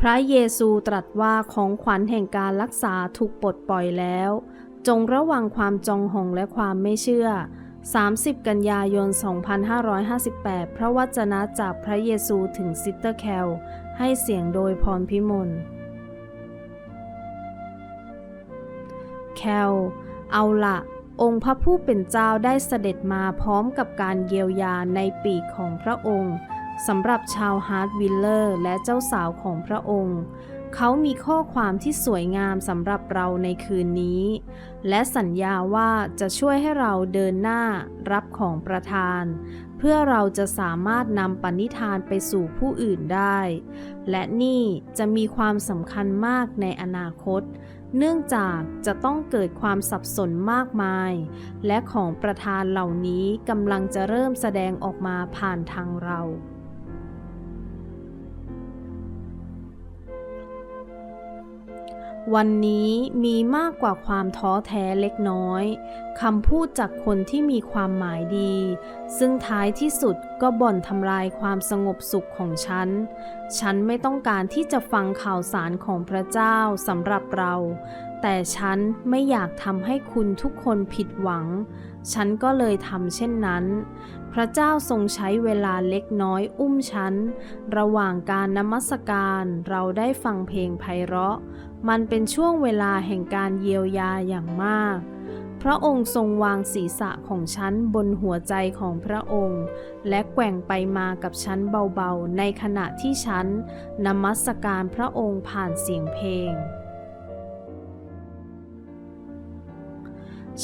พระเยซูตรัสว่าของขวัญแห่งการรักษาถูกปลดปล่อยแล้ว จงระวังความจองหองและความไม่เชื่อ 30 กันยายน 2558 พระวจนะจากพระเยซูถึงซิสเตอร์แคล ให้เสียงโดยพรพิมล แคล เอาละองค์พระผู้เป็นเจ้าได้เสด็จมาพร้อมกับการเยียวยาในปีกของพระองค์ สำหรับชาวฮาร์ดวิลเลอร์และเจ้าสาวของพระองค์ เขามีข้อความที่สวยงามสำหรับเราในคืนนี้ และสัญญาว่าจะช่วยให้เราเดินหน้ารับของประทาน เพื่อเราจะสามารถนำปณิธานไปสู่ผู้อื่นได้ และนี่จะมีความสำคัญมากในอนาคต เนื่องจากจะต้องเกิดความสับสนมากมาย และของประธานเหล่านี้กำลังจะเริ่มแสดงออกมาผ่านทางเรา วันนี้มีมากกว่าความท้อแท้เล็กน้อยคำพูดจากคนที่มีความหมายดี ซึ่งท้ายที่สุดก็บ่อนทำลายความสงบสุขของฉัน ฉันไม่ต้องการที่จะฟังข่าวสารของพระเจ้าสำหรับเรา แต่ฉันไม่อยากทำให้คุณทุกคนผิดหวัง ฉันก็เลยทำเช่นนั้น พระเจ้าทรงใช้เวลาเล็กน้อยอุ้มฉัน ระหว่างการนมัสการเราได้ฟังเพลงไพเราะ มันเป็นช่วงเวลาแห่งการเยียวยาอย่างมาก พระองค์ทรงวางศีรษะของฉันบนหัวใจของพระองค์ และแกว่งไปมากับฉันเบาๆ ในขณะที่ฉันนมัสการพระองค์ผ่านเสียงเพลง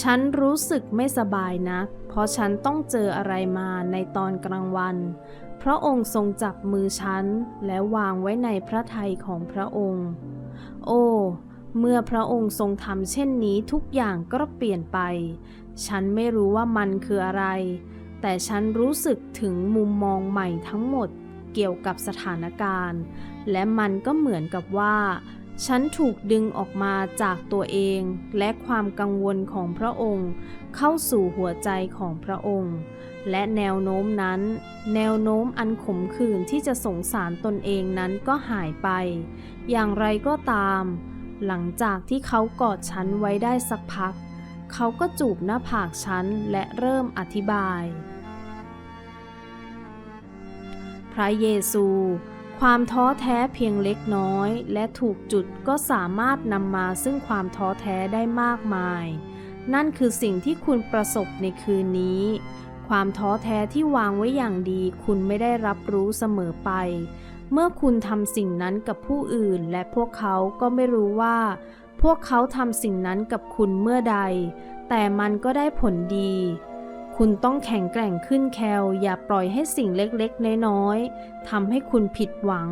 ฉันรู้สึกไม่สบายนัก เพราะฉันต้องเจออะไรมาในตอนกลางวัน พระองค์ทรงจับมือฉัน และวางไว้ในพระทัยของพระองค์ โอ้ เมื่อพระองค์ทรงทำเช่นนี้ทุกอย่างก็เปลี่ยนไป ฉันไม่รู้ว่ามันคืออะไร แต่ฉันรู้สึกถึงมุมมองใหม่ทั้งหมดเกี่ยวกับสถานการณ์ และมันก็เหมือนกับว่า ฉันถูกดึงออกมาจากตัวเองและความกังวลของพระองค์ เข้าสู่หัวใจของพระองค์ และแนวโน้มนั้น แนวโน้มอันขมขื่นที่จะสงสารตนเองนั้นก็หายไป อย่างไรก็ตาม หลังจากที่เขากอดฉันไว้ได้สักพัก เขาก็จูบหน้าผากฉันและเริ่มอธิบาย พระเยซู ความท้อแท้เพียงเล็กน้อย และถูกจุดก็สามารถนำมาซึ่งความท้อแท้ได้มากมาย นั่นคือสิ่งที่คุณประสบในคืนนี้ ความท้อแท้ที่วางไว้อย่างดี คุณไม่ได้รับรู้เสมอไป เมื่อคุณทำสิ่งนั้นกับผู้อื่น และพวกเขาก็ไม่รู้ว่า พวกเขาทำสิ่งนั้นกับคุณเมื่อใด แต่มันก็ได้ผลดี คุณต้องแข็งแกร่งขึ้นแคล อย่าปล่อยให้สิ่งเล็กๆ น้อยๆทำให้คุณผิดหวัง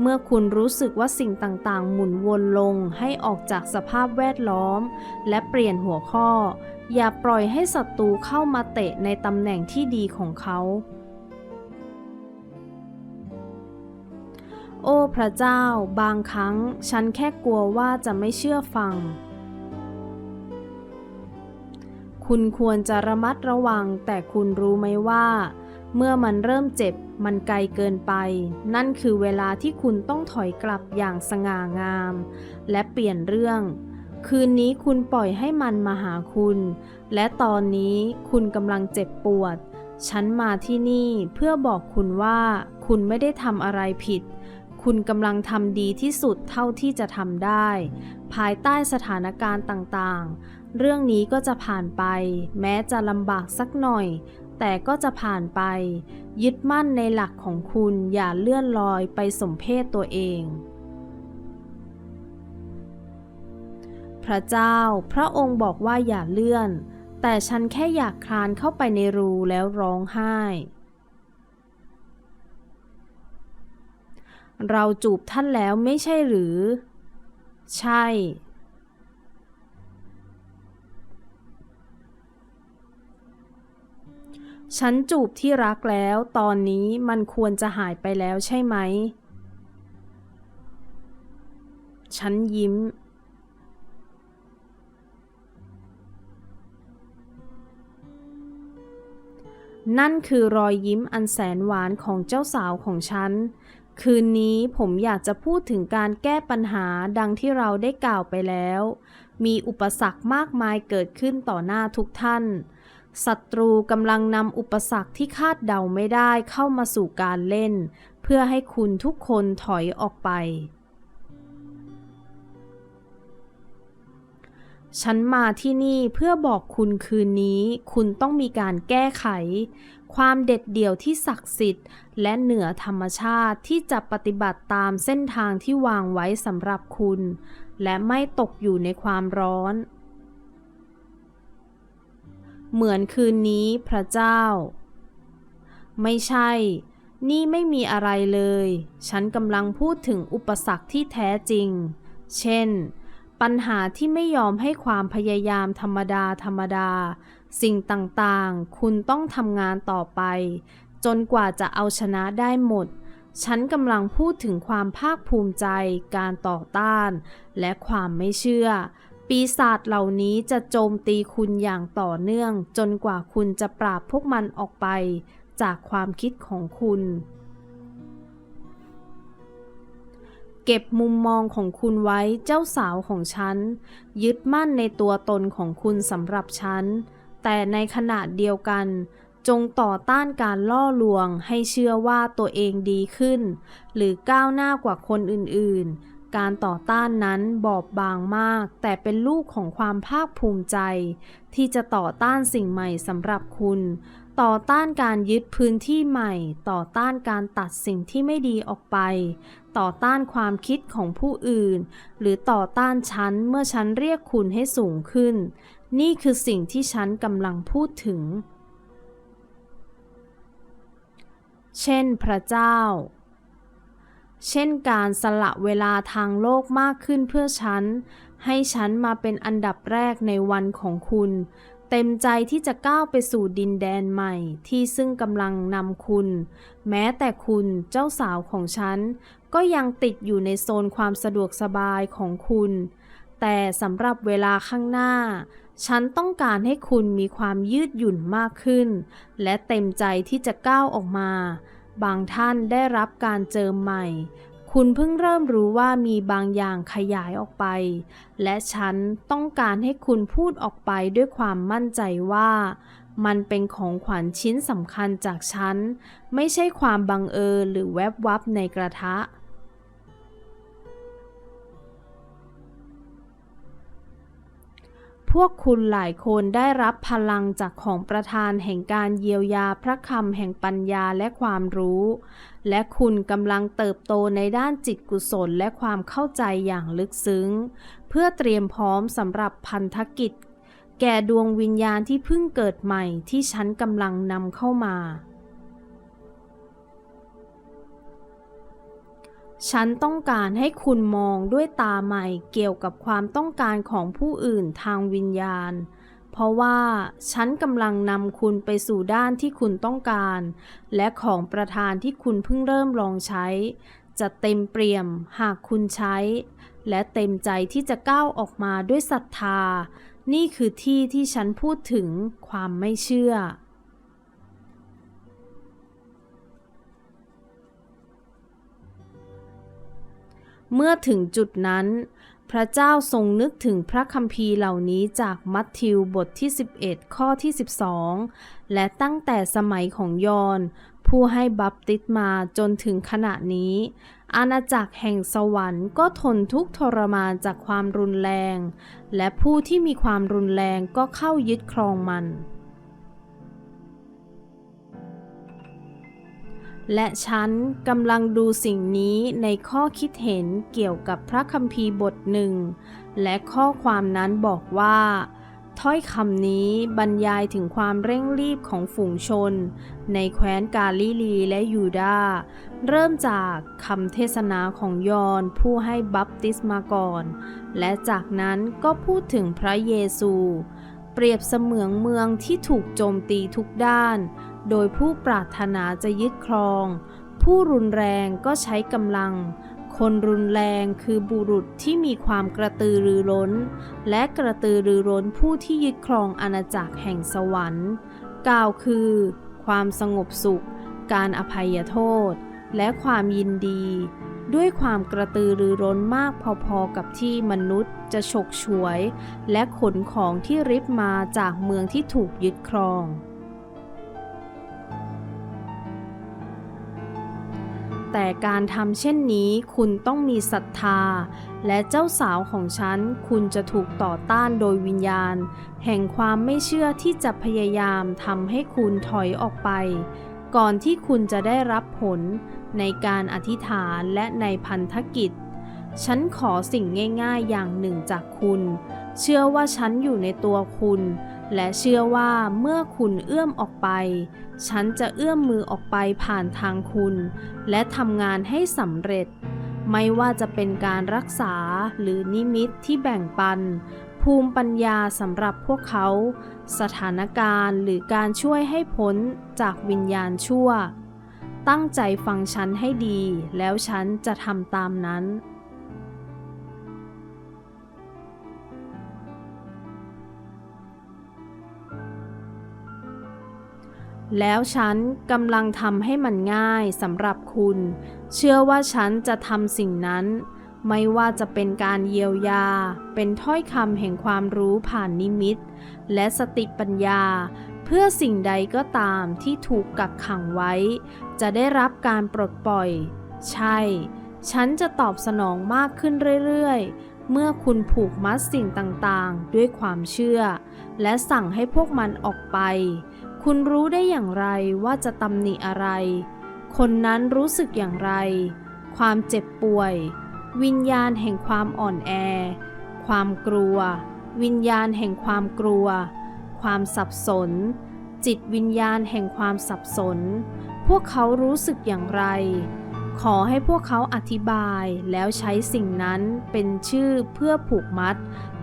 เมื่อคุณรู้สึกว่าสิ่งต่างๆ หมุนวนลงให้ออกจากสภาพแวดล้อม และเปลี่ยนหัวข้อ อย่าปล่อยให้ศัตรูเข้ามาเตะในตำแหน่งที่ดีของเขา โอ้พระเจ้า บางครั้ง ฉันแค่กลัวว่าจะไม่เชื่อฟัง คุณควรจะระมัดระวัง แต่คุณรู้ไหมว่า เมื่อมันเริ่มเจ็บมันไกลเกินไป นั่นคือเวลาที่คุณต้องถอยกลับอย่างสง่างาม และเปลี่ยนเรื่อง คืนนี้คุณปล่อยให้มันมาหาคุณ และตอนนี้คุณกำลังเจ็บปวด ฉันมาที่นี่เพื่อบอกคุณว่า คุณไม่ได้ทำอะไรผิด คุณกำลังทำดีที่สุดเท่าที่จะทำได้ ภายใต้สถานการณ์ต่างๆ เรื่องนี้ก็จะผ่านไป แม้จะลำบากสักหน่อย แต่ก็จะผ่านไป ยึดมั่นในหลักของคุณอย่าเลื่อนลอยไปสมเพศตัวเอง พระเจ้า พระองค์บอกว่าอย่าเลื่อน แต่ฉันแค่อยากคลานเข้าไปในรูแล้วร้องไห้ เราจูบท่านแล้วไม่ใช่หรือ ใช่ ฉันจูบที่รักแล้ว ตอนนี้มันควรจะหายไปแล้วใช่ไหม ฉันยิ้มนั่นคือรอยยิ้มอันแสนหวานของเจ้าสาวของฉัน คืนนี้ผมอยากจะพูดถึงการแก้ปัญหาดังที่เราได้กล่าวไปแล้ว มีอุปสรรคมากมายเกิดขึ้นต่อหน้าทุกท่าน ศัตรูกำลังนำอุปสรรคที่คาดเดาไม่ได้เข้ามาสู่การเล่น เพื่อให้คุณทุกคนถอยออกไป ฉันมาที่นี่เพื่อบอกคุณคืนนี้ คุณต้องมีการแก้ไข ความเด็ดเดี่ยวที่ศักดิ์สิทธิ์ และเหนือธรรมชาติที่จะปฏิบัติตามเส้นทางที่วางไว้สำหรับคุณ และไม่ตกอยู่ในความร้อน เหมือนคืนนี้พระเจ้า ไม่ใช่ นี่ไม่มีอะไรเลย ฉันกำลังพูดถึงอุปสรรคที่แท้จริง เช่นปัญหาที่ไม่ยอมให้ความพยายามธรรมดาธรรมดา สิ่งต่างๆ คุณต้องทำงานต่อไป จนกว่าจะเอาชนะได้หมด ฉันกำลังพูดถึงความภาคภูมิใจ การต่อต้าน และความไม่เชื่อ ปีศาจเหล่านี้จะโจมตีคุณอย่างต่อเนื่อง จนกว่าคุณจะปราบพวกมันออกไป จากความคิดของคุณ เก็บมุมมองของคุณไว้เจ้าสาวของฉัน ยึดมั่นในตัวตนของคุณสำหรับฉัน แต่ในขณะเดียวกัน จงต่อต้านการล่อลวงให้เชื่อว่าตัวเองดีขึ้น หรือก้าวหน้ากว่าคนอื่นๆ การต่อต้านนั้นบอบบางมาก แต่เป็นลูกของความภาคภูมิใจ ที่จะต่อต้านสิ่งใหม่สำหรับคุณ ต่อต้านการยึดพื้นที่ใหม่ ต่อต้านการตัดสิ่งที่ไม่ดีออกไป ต่อต้านความคิดของผู้อื่น หรือต่อต้านฉันเมื่อฉันเรียกคุณให้สูงขึ้น นี่คือสิ่งที่ฉันกำลังพูดถึง เช่นพระเจ้า เช่นการสละเวลาทางโลกมากขึ้นเพื่อฉัน ให้ฉันมาเป็นอันดับแรกในวันของคุณ เต็มใจที่จะก้าวไปสู่ดินแดนใหม่ที่ซึ่งกำลังนำคุณ แม้แต่คุณเจ้าสาวของฉัน ก็ยังติดอยู่ในโซนความสะดวกสบายของคุณแต่สำหรับเวลาข้างหน้า ฉันต้องการให้คุณมีความยืดหยุ่นมากขึ้น และเต็มใจที่จะก้าวออกมา บางท่านได้รับการเจิมใหม่ คุณเพิ่งเริ่มรู้ว่ามีบางอย่างขยายออกไป และฉันต้องการให้คุณพูดออกไปด้วยความมั่นใจว่า มันเป็นของขวัญชิ้นสำคัญจากฉัน ไม่ใช่ความบังเอิญหรือแวบวับในกระทะ วกคุณหลายคนได้รับพลังจากของประธานแห่งการเยียวยาพระคำแห่งปัญญาและความรู้ และคุณกำลังเติบโตในด้านจิตกุศลและความเข้าใจอย่างลึกซึ้ง เพื่อเตรียมพร้อมสำหรับพันธกิจ แก่ดวงวิญญาณที่เพิ่งเกิดใหม่ที่ฉันกำลังนำเข้ามา ฉันต้องการให้คุณมองด้วยตาใหม่เกี่ยวกับความต้องการของผู้อื่นทางวิญญาณ เพราะว่าฉันกำลังนำคุณไปสู่ด้านที่คุณต้องการ และของประทานที่คุณเพิ่งเริ่มลองใช้ จะเต็มเปี่ยมหากคุณใช้ และเต็มใจที่จะก้าวออกมาด้วยศรัทธา นี่คือที่ที่ฉันพูดถึงความไม่เชื่อ เมื่อถึงจุดนั้น พระเจ้าทรงนึกถึงพระคัมภีร์เหล่านี้จากมัทธิวบทที่ 11 ข้อที่ 12 และตั้งแต่สมัยของยอห์นผู้ให้บัพติศมาจนถึงขณะนี้ อาณาจักรแห่งสวรรค์ก็ทนทุกทรมานจากความรุนแรง และผู้ที่มีความรุนแรงก็เข้ายึดครองมัน และฉันกำลังดูสิ่งนี้ในข้อคิดเห็นเกี่ยวกับพระคัมภีร์บทหนึ่ง และข้อความนั้นบอกว่า ถ้อยคำนี้บรรยายถึงความเร่งรีบของฝูงชน ในแคว้นกาลิลีและยูดาเริ่มจากคำเทศนาของยอห์นผู้ให้บัพติศมาก่อน และจากนั้นก็พูดถึงพระเยซู เปรียบเสมือนเมืองที่ถูกโจมตีทุกด้าน โดยผู้ปรารถนาจะยึดครอง ผู้รุนแรงก็ใช้กำลัง คนรุนแรงคือบุรุษที่มีความกระตือรือร้น และกระตือรือร้นผู้ที่ยึดครองอาณาจักรแห่งสวรรค์กล่าวคือ ความสงบสุข การอภัยโทษ และความยินดี ด้วยความกระตือรือร้นมากพอๆกับที่มนุษย์จะฉกฉวย และขนของที่ริบมาจากเมืองที่ถูกยึดครอง แต่การทำเช่นนี้คุณต้องมีศรัทธา และเจ้าสาวของฉัน คุณจะถูกต่อต้านโดยวิญญาณ แห่งความไม่เชื่อที่จะพยายามทำให้คุณถอยออกไป ก่อนที่คุณจะได้รับผลในการอธิษฐานและในพันธกิจ ฉันขอสิ่งง่าย ๆ อย่างหนึ่งจากคุณ เชื่อว่าฉันอยู่ในตัวคุณ และเชื่อว่าเมื่อคุณเอื้อมออกไป ฉันจะเอื้อมมือออกไปผ่านทางคุณ และทำงานให้สำเร็จ ไม่ว่าจะเป็นการรักษาหรือนิมิตที่แบ่งปัน ภูมิปัญญาสำหรับพวกเขา สถานการณ์หรือการช่วยให้พ้นจากวิญญาณชั่ว ตั้งใจฟังฉันให้ดี แล้วฉันจะทำตามนั้น แล้วฉันกำลังทำให้มันง่ายสำหรับคุณ เชื่อว่าฉันจะทำสิ่งนั้น ไม่ว่าจะเป็นการเยียวยา เป็นถ้อยคำแห่งความรู้ผ่านนิมิต และสติปัญญา เพื่อสิ่งใดก็ตามที่ถูกกักขังไว้ จะได้รับการปลดปล่อย ใช่ ฉันจะตอบสนองมากขึ้นเรื่อยๆ เมื่อคุณผูกมัดสิ่งต่างๆ ด้วยความเชื่อ และสั่งให้พวกมันออกไป คุณรู้ได้อย่างไรว่าจะตำหนิอะไร คนนั้นรู้สึกอย่างไร ความเจ็บป่วย วิญญาณแห่งความอ่อนแอ ความกลัว วิญญาณแห่งความกลัว ความสับสน จิตวิญญาณแห่งความสับสน พวกเขารู้สึกอย่างไร ขอให้พวกเขาอธิบายแล้วใช้สิ่งนั้นเป็นชื่อเพื่อผูกมัด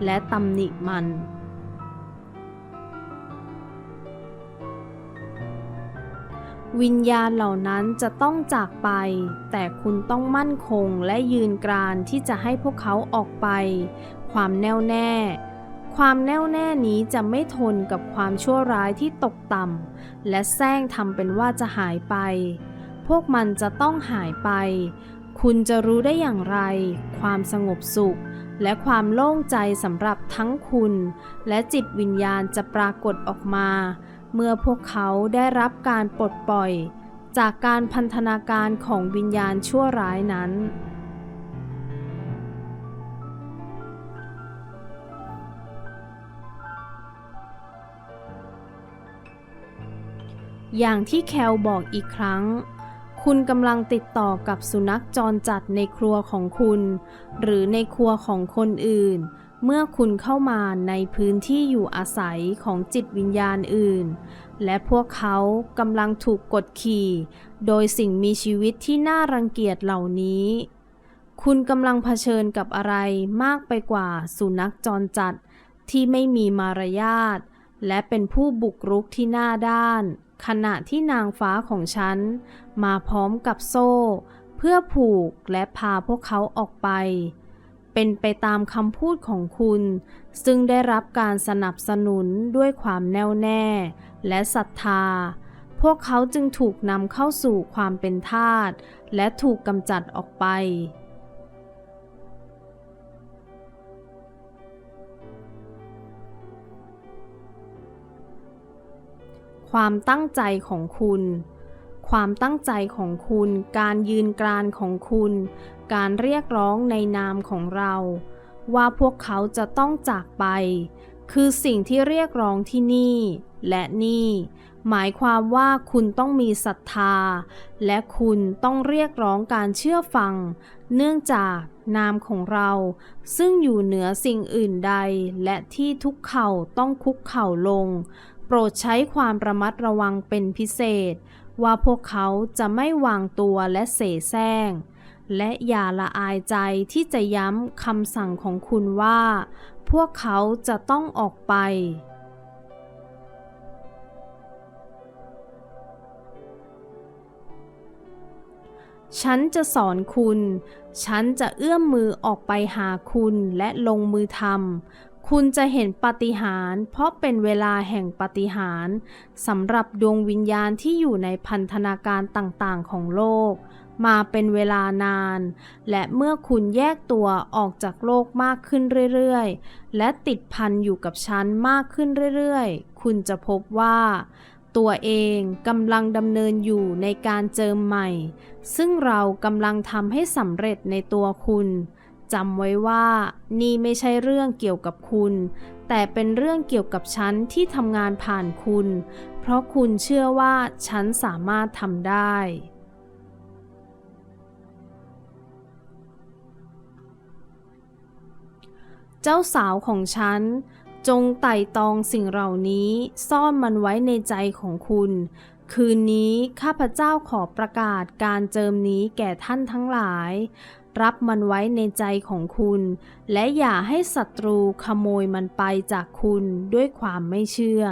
และตำหนิมัน วิญญาณเหล่านั้นจะต้องจากไป แต่คุณต้องมั่นคงและยืนกรานที่จะให้พวกเขาออกไป ความแน่วแน่ ความแน่วแน่นี้จะไม่ทนกับความชั่วร้ายที่ตกต่ำและแซงทำเป็นว่าจะหายไป พวกมันจะต้องหายไป คุณจะรู้ได้อย่างไร ความสงบสุข และความโล่งใจสำหรับทั้งคุณ และจิตวิญญาณจะปรากฏออกมา เมื่อพวกเขาได้รับการปลดปล่อย จากการพันธนาการของวิญญาณชั่วร้ายนั้น อย่างที่แคลบอกอีกครั้ง คุณกำลังติดต่อกับสุนัขจรจัดในครัวของคุณ หรือในครัวของคนอื่น เมื่อคุณเข้ามาในพื้นที่อยู่อาศัยของจิตวิญญาณอื่น และพวกเขากำลังถูกกดขี่ โดยสิ่งมีชีวิตที่น่ารังเกียจเหล่านี้ คุณกำลังเผชิญกับอะไรมากไปกว่าสุนัขจรจัดที่ไม่มีมารยาทและเป็นผู้บุกรุกที่หน้าด้าน ขณะที่นางฟ้าของฉัน มาพร้อมกับโซ่ เพื่อผูกและพาพวกเขาออกไป เป็นไปตามคำพูดของคุณ ซึ่งได้รับการสนับสนุนด้วยความแน่วแน่ และศรัทธา พวกเขาจึงถูกนำเข้าสู่ความเป็นทาสและถูกกำจัดออกไป ความตั้งใจของคุณ ความตั้งใจของคุณ การยืนกรานของคุณ การเรียกร้องในนามของเรา ว่าพวกเขาจะต้องจากไป คือสิ่งที่เรียกร้องที่นี่ และนี่ หมายความว่าคุณต้องมีศรัทธา และคุณต้องเรียกร้องการเชื่อฟัง เนื่องจากนามของเรา ซึ่งอยู่เหนือสิ่งอื่นใด และที่ทุกเข่าต้องคุกเข่าลง โปรดใช้ความระมัดระวังเป็นพิเศษ ว่าพวกเขาจะไม่วางตัวและเสแสร้ง และอย่าละอายใจที่จะย้ำคำสั่งของคุณว่า พวกเขาจะต้องออกไป ฉันจะสอนคุณ ฉันจะเอื้อมมือออกไปหาคุณและลงมือทำ คุณจะเห็นปาฏิหาริย์เพราะเป็นเวลาแห่งปาฏิหาริย์สำหรับดวงวิญญาณที่อยู่ในพันธนาการต่างๆ ของโลก มาเป็นเวลานาน และเมื่อคุณแยกตัวออกจากโลกมากขึ้นเรื่อยๆ และติดพันอยู่กับฉันมากขึ้นเรื่อยๆ คุณจะพบว่าตัวเองกำลังดำเนินอยู่ในการเจิมใหม่ ซึ่งเรากำลังทำให้สำเร็จในตัวคุณ จำไว้ว่านี่ไม่ใช่เรื่องเกี่ยวกับคุณ แต่เป็นเรื่องเกี่ยวกับฉันที่ทำงานผ่านคุณ เพราะคุณเชื่อว่าฉันสามารถทำได้ เจ้าสาวของฉัน จงไต่ตองสิ่งเหล่านี้ซ่อนมันไว้ในใจของคุณคืนนี้ข้าพเจ้าขอประกาศการเจิมนี้แก่ท่านทั้งหลาย รับมันไว้ในใจของคุณ และอย่าให้ศัตรูขโมยมันไปจากคุณด้วยความไม่เชื่อ